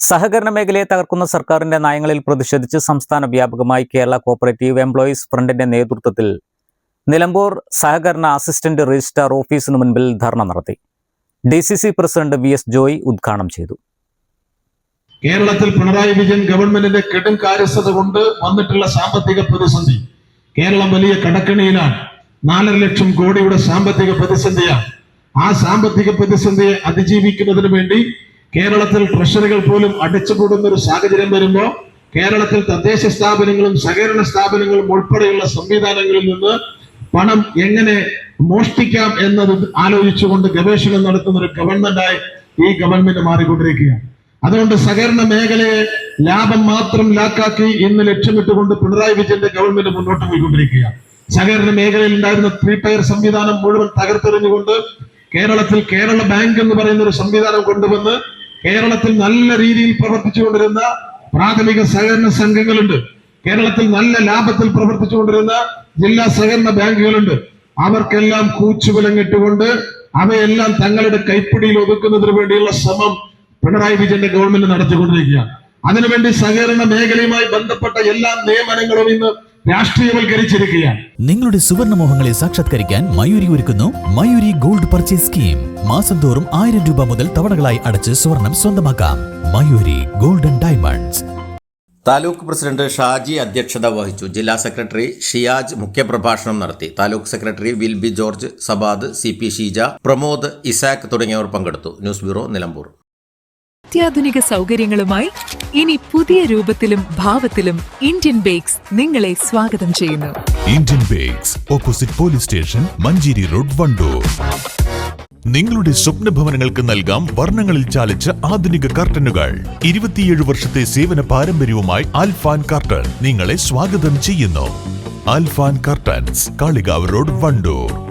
സഹകരണ മേഖലയെ തകർക്കുന്ന സർക്കാരിന്റെ നയങ്ങളിൽ പ്രതിഷേധിച്ച് സംസ്ഥാന വ്യാപകമായി കേരള കോപ്പറേറ്റീവ് എംപ്ലോയീസ് ഫ്രണ്ടിന്റെ നേതൃത്വത്തിൽ നിലമ്പൂർ സഹകരണ അസിസ്റ്റന്റ് രജിസ്ട്രാർ ഓഫീസിന് മുൻപിൽ ധർണ നടത്തി. D C C president V S Joy ഉദ്ഘാടനം ചെയ്തു. കേരളത്തിൽ പിണറായി വിജയൻ ഗവൺമെന്റിന്റെ കെടും കാര്യസ്ഥത കൊണ്ട് വന്നിട്ടുള്ള സാമ്പത്തിക പ്രതിസന്ധി കേരളം വലിയ കടക്കണിയിലാണ്. നാലര ലക്ഷം കോടിയുടെ സാമ്പത്തിക പ്രതിസന്ധിയാണ്. ആ സാമ്പത്തിക പ്രതിസന്ധിയെ അതിജീവിക്കുന്നതിന് വേണ്ടി കേരളത്തിൽ ട്രഷറികൾ പോലും അടിച്ചുപൂടുന്ന ഒരു സാഹചര്യം വരുമ്പോൾ കേരളത്തിൽ തദ്ദേശ സ്ഥാപനങ്ങളും സഹകരണ സ്ഥാപനങ്ങളും ഉൾപ്പെടെയുള്ള സംവിധാനങ്ങളിൽ നിന്ന് പണം എങ്ങനെ മോഷ്ടിക്കാം എന്നത് ആലോചിച്ചുകൊണ്ട് ഗവേഷണം നടത്തുന്ന ഒരു ഗവൺമെന്റായി ഈ ഗവൺമെന്റ് മാറിക്കൊണ്ടിരിക്കുകയാണ്. അതുകൊണ്ട് സഹകരണ മേഖലയെ ലാഭം മാത്രം ലാക്കാക്കി ഇന്ന് ലക്ഷ്യമിട്ടുകൊണ്ട് പിണറായി വിജയന്റെ ഗവൺമെന്റ് മുന്നോട്ട് പോയിക്കൊണ്ടിരിക്കുകയാണ്. സഹകരണ മേഖലയിൽ ഉണ്ടായിരുന്ന ത്രീ ടയർ സംവിധാനം മുഴുവൻ തകർത്തെറിഞ്ഞുകൊണ്ട് കേരളത്തിൽ കേരള ബാങ്ക് എന്ന് പറയുന്ന ഒരു സംവിധാനം കൊണ്ടുവന്ന് കേരളത്തിൽ നല്ല രീതിയിൽ പ്രവർത്തിച്ചുകൊണ്ടിരുന്ന പ്രാഥമിക സഹകരണ സംഘങ്ങളുണ്ട്. കേരളത്തിൽ നല്ല ലാഭത്തിൽ പ്രവർത്തിച്ചുകൊണ്ടിരുന്ന ജില്ലാ സഹകരണ ബാങ്കുകളുണ്ട്. അവർക്കെല്ലാം കൂച്ചുവിലങ്ങിട്ടുകൊണ്ട് അവയെല്ലാം തങ്ങളുടെ കൈപ്പിടിയിൽ ഒതുക്കുന്നതിന് വേണ്ടിയുള്ള ശ്രമം പിണറായി വിജയന്റെ ഗവൺമെന്റ് നടത്തിക്കൊണ്ടിരിക്കുകയാണ്. അതിനുവേണ്ടി സഹകരണ മേഖലയുമായി ബന്ധപ്പെട്ട എല്ലാ നിയമനങ്ങളും ഇന്ന് രാഷ്ട്രീയവൽക്കരിച്ചിരിക്കുകയാണ്. നിങ്ങളുടെ സുവർണമോഹങ്ങളെ സാക്ഷാത്കരിക്കാൻ മയൂരി ഒരുക്കുന്നു മയൂരി ഗോൾഡ് പർച്ചേസ് സ്കീം. മാസം തോറും ആയിരം രൂപ മുതൽ തവണകളായി അടച്ച് സ്വർണം സ്വന്തമാക്കാം. Mayuri golden diamonds. Taluk president Shaji അധ്യക്ഷത വഹിച്ചു. ജില്ലാ സെക്രട്ടറി ഷിയാജ് മുഖ്യപ്രഭാഷണം നടത്തി. Taluk secretary Wilby George Sabad C P Sheeja Pramod Isaac തുടങ്ങിയവർ പങ്കെടുത്തു. News bureau Nilambur. അത്യാധുനിക സൗകര്യങ്ങളുമായി ഇനി പുതിയ രൂപത്തിലും ഭാവത്തിലും ഇന്ത്യൻ ബേക്സ് നിങ്ങളെ സ്വാഗതം ചെയ്യുന്നു. Indian bakes opposite police station Manjeri road Wandoor. നിങ്ങളുടെ സ്വപ്ന ഭവനങ്ങൾക്ക് നൽകാം വർണങ്ങളിൽ ചാലിച്ച ആധുനിക കർട്ടനുകൾ. ഇരുപത്തിയേഴ് വർഷത്തെ സേവന പാരമ്പര്യവുമായി ആൽഫാൻ കർട്ടൻ നിങ്ങളെ സ്വാഗതം ചെയ്യുന്നു. Alfan curtains Kalikavu road Wandoor.